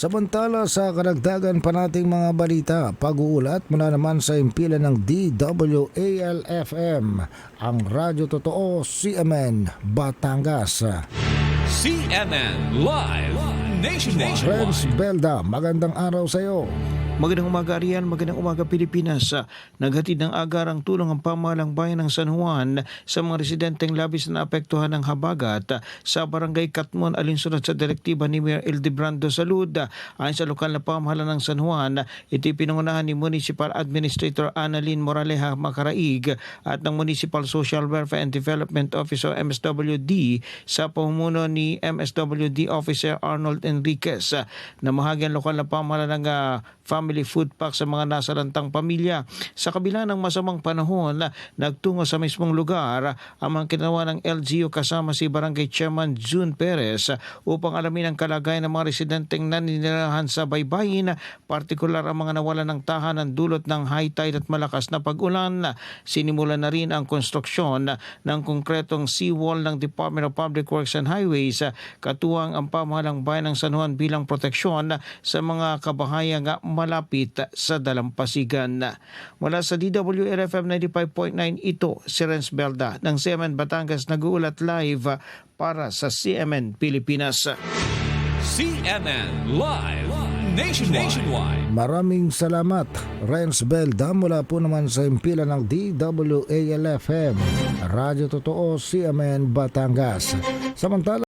Samantala sa karagdagan pa nating mga balita, pag-uulat mula naman sa impilan ng DWALFM, ang Radyo Totoo CMN Batangas. CNN Live Nationwide. Friends Belda, magandang araw sa iyo. Magandang umaga Ariel, magandang umaga Pilipinas. Naghatid ng agarang tulong ang pamahalang bayan ng San Juan sa mga residenteng labis na apektuhan ng habagat sa barangay Katmon alinsunod sa direktiba ni Mayor Ildebrando Salud. Ayon sa lokal na pamahalaan ng San Juan, ito pinangunahan ni Municipal Administrator Annalyn Moraleja Macaraig at ng Municipal Social Welfare and Development Office o MSWD sa pamumuno ni MSWD Officer Arnold Enriquez na mahagyan lokal na pamahalaan ng ah, family food pack sa mga nasalantang pamilya. Sa kabila ng masamang panahon, nagtungo sa mismong lugar ang mga kinawa ng LGU kasama si Barangay Chairman June Perez upang alamin ang kalagayan ng mga residenteng naninirahan sa baybayin, partikular ang mga nawalan ng tahanan dulot ng high tide at malakas na pag-ulan. Sinimulan na rin ang konstruksyon ng konkretong seawall ng Department of Public Works and Highways katuwang ang pamahalang bayan ng San Juan bilang proteksyon sa mga kabahayang malapit sa dalampasigan. Mula sa DWLFM 95.9 ito si Renz Belda ng CMN Batangas nag-uulat live para sa CMN Pilipinas. CNN Live Nationwide. Maraming salamat, Renz Belda mula po naman sa impilan ng DWALFM, Radyo Totoo CMN Batangas. Samantala